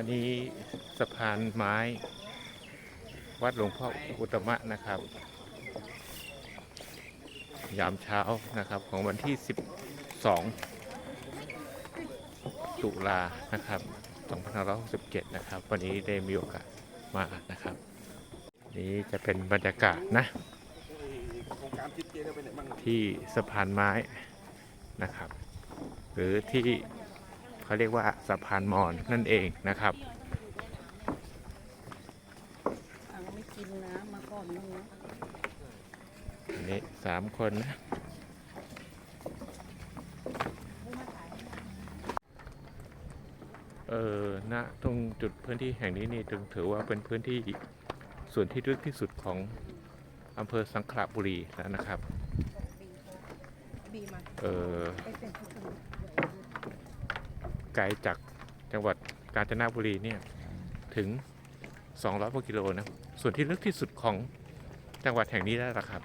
อันนี้สะพานไม้ วัดหลวงพ่ออุตมะนะครับ ยามเช้านะครับของวันที่ 12 ตุลานะครับ2567 นะครับ วันนี้ได้มีโอกาสมานะครับ นี่จะเป็นบรรยากาศนะ ที่สะพานไม้นะครับ หรือที่ เขาเรียกว่าสะพานมอญนั่นเองนะครับเอาไม่กินนะมาก่อนนึงนะอันนี้สามคนนะเออณตรงจุดพื้นที่แห่งนี้นี่ถึงถือว่าเป็นพื้นที่ส่วนที่ลึกที่สุดของอำเภอสังขละบุรีแล้วนะครับบีมาเออ ไกลจากจังหวัดกาญจนบุรีเนี่ยถึง 200กว่ากิโลนะ ส่วนที่ลึกที่สุดของจังหวัดแห่งนี้แล้วล่ะครับ